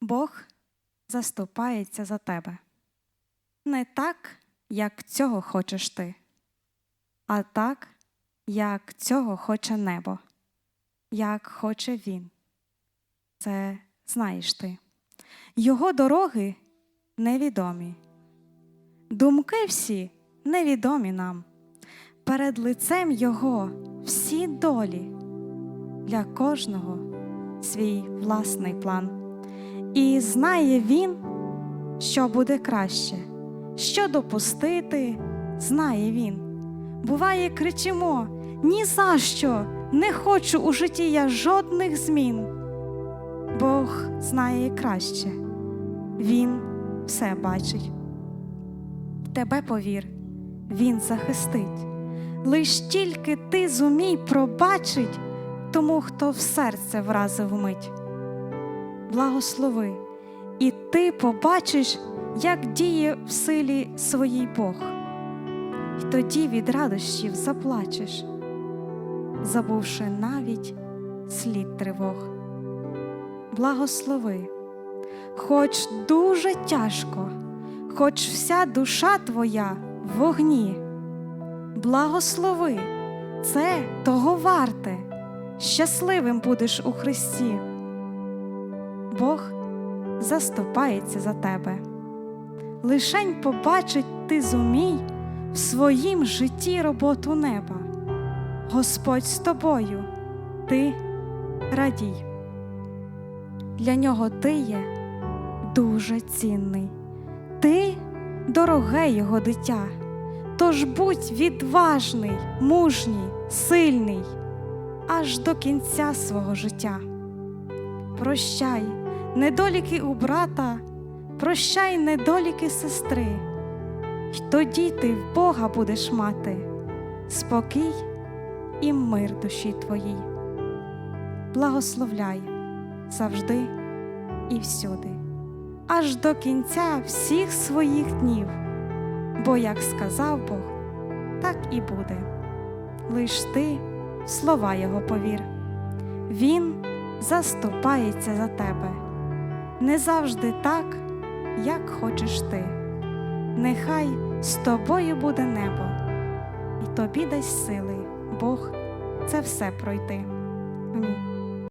Бог заступається за тебе. Не так, як цього хочеш ти, а так, як цього хоче небо, як хоче він. Це знаєш ти. Його дороги невідомі. Думки всі невідомі нам. Перед лицем Його всі долі, для кожного свій власний план. І знає Він, що буде краще, що допустити, знає Він. Буває, кричимо: ні за що, не хочу у житті я жодних змін. Бог знає краще, Він все бачить. Тебе повір, Він захистить. Лиш тільки ти зумій пробачить тому, хто в серце вразив мить. Благослови, і ти побачиш, як діє в силі своїй Бог, І тоді від радощів заплачеш, забувши навіть слід тривог. Благослови, хоч дуже тяжко, хоч вся душа твоя в вогні. Благослови, це того варте, щасливим будеш у Христі. Бог заступається за тебе. Лишень побачить ти зумій в своїм житті роботу неба. Господь з тобою, ти радій. Для нього ти є дуже цінний, ти дороге його дитя. Тож будь відважний, мужній, сильний аж до кінця свого життя. Прощай, недоліки у брата, прощай недоліки сестри, й тоді ти в Бога будеш мати спокій і мир душі твоїй. Благословляй завжди і всюди, аж до кінця всіх своїх днів бо як сказав Бог, так і буде. Лиш ти в слова Його повір. Він заступається за тебе, не завжди так, як хочеш ти. Нехай з тобою буде небо, і тобі дасть сили Бог це все пройти. Амінь.